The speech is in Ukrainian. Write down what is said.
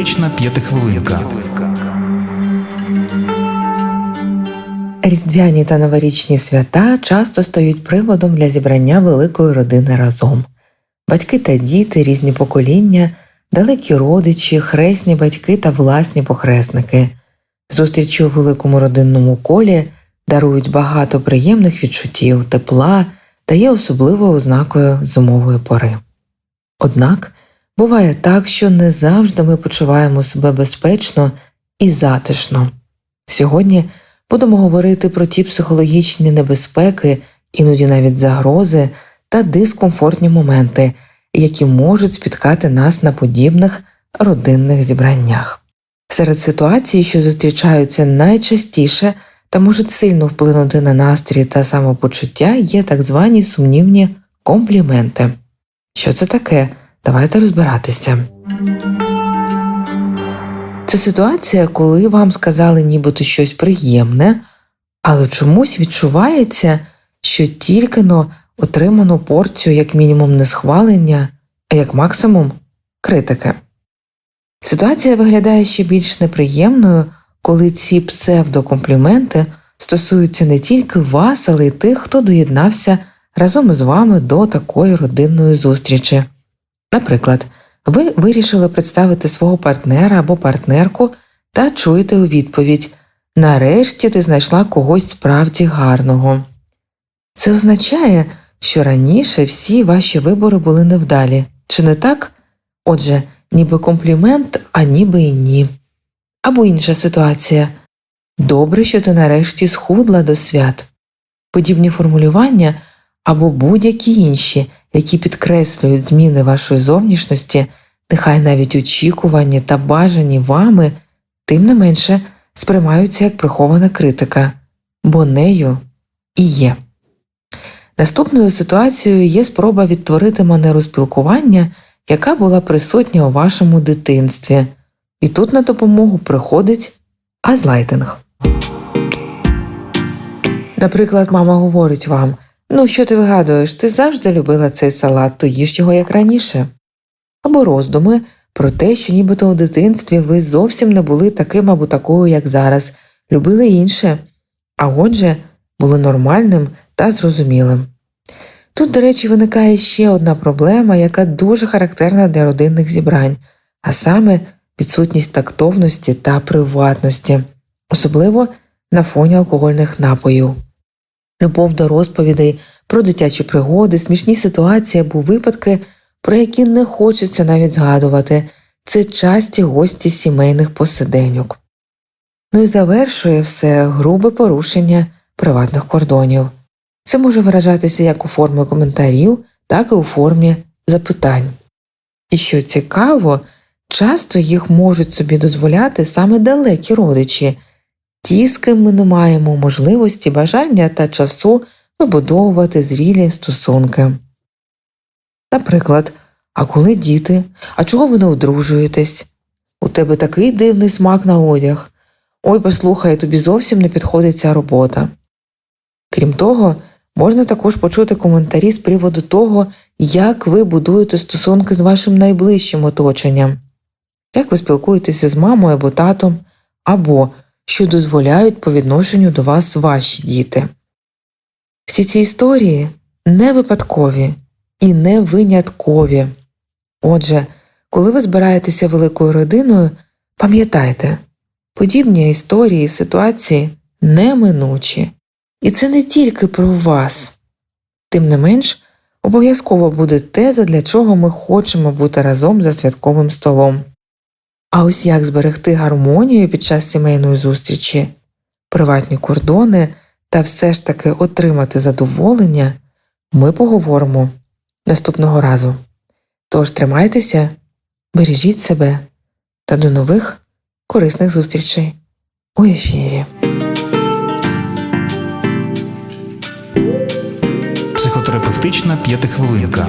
Психотерапевтична п'ятихвилинка. Різдвяні та новорічні свята часто стають приводом для зібрання великої родини разом. Батьки та діти, різні покоління, далекі родичі, хресні батьки та власні похресники. Зустрічі у великому родинному колі дарують багато приємних відчуттів, тепла та є особливою ознакою зимової пори. Однак буває так, що не завжди ми почуваємо себе безпечно і затишно. Сьогодні будемо говорити про ті психологічні небезпеки, іноді навіть загрози та дискомфортні моменти, які можуть спіткати нас на подібних родинних зібраннях. Серед ситуацій, що зустрічаються найчастіше та можуть сильно вплинути на настрій та самопочуття, є так звані сумнівні компліменти. Що це таке? Давайте розбиратися. Це ситуація, коли вам сказали нібито щось приємне, але чомусь відчувається, що тільки но отримано порцію як мінімум не схвалення, а як максимум критики. Ситуація виглядає ще більш неприємною, коли ці псевдокомпліменти стосуються не тільки вас, але й тих, хто доєднався разом із вами до такої родинної зустрічі. Наприклад, ви вирішили представити свого партнера або партнерку та чуєте у відповідь Нарешті ти знайшла когось справді гарного. Це означає, що раніше всі ваші вибори були невдалі, чи не так? Отже, ніби комплімент, а ніби і ні. Або інша ситуація Добре, що ти нарешті схудла до свят. Подібні формулювання або будь-які інші, які підкреслюють зміни вашої зовнішності, нехай навіть очікувані та бажані вами, тим не менше сприймаються як прихована критика, бо нею і є. Наступною ситуацією є спроба відтворити манеру спілкування, яка була присутня у вашому дитинстві, і тут на допомогу приходить азлайтинг. Наприклад, мама говорить вам Ну, що ти вигадуєш, ти завжди любила цей салат, то їж його як раніше. Або роздуми про те, що нібито у дитинстві ви зовсім не були таким або такою, як зараз, любили інше, а отже, були нормальним та зрозумілим. Тут, до речі, виникає ще одна проблема, яка дуже характерна для родинних зібрань, а саме відсутність тактовності та приватності, особливо на фоні алкогольних напоїв любов до розповідей про дитячі пригоди, смішні ситуації або випадки, про які не хочеться навіть згадувати, це часті гості сімейних посиденьок. Ну і завершує все грубе порушення приватних кордонів. Це може виражатися як у формі коментарів, так і у формі запитань. І що цікаво, часто їх можуть собі дозволяти саме далекі родичі ті, з ким ми не маємо можливості, бажання та часу вибудовувати зрілі стосунки. Наприклад, а коли діти, а чого ви не одружуєтесь? У тебе такий дивний смак на одяг. Ой, послухай, тобі зовсім не підходить ця робота. Крім того, можна також почути коментарі з приводу того, як ви будуєте стосунки з вашим найближчим оточенням, як ви спілкуєтеся з мамою або татом, або що дозволяють по відношенню до вас ваші діти. Всі ці історії не випадкові і не виняткові. Отже, коли ви збираєтеся великою родиною, пам'ятайте, подібні історії і ситуації неминучі, і це не тільки про вас. Тим не менш, обов'язково буде те, задля чого ми хочемо бути разом за святковим столом. А ось як зберегти гармонію під час сімейної зустрічі, приватні кордони та все ж таки отримати задоволення, ми поговоримо наступного разу. Тож тримайтеся, бережіть себе та до нових корисних зустрічей у ефірі. Психотерапевтична п'ятихвилинка.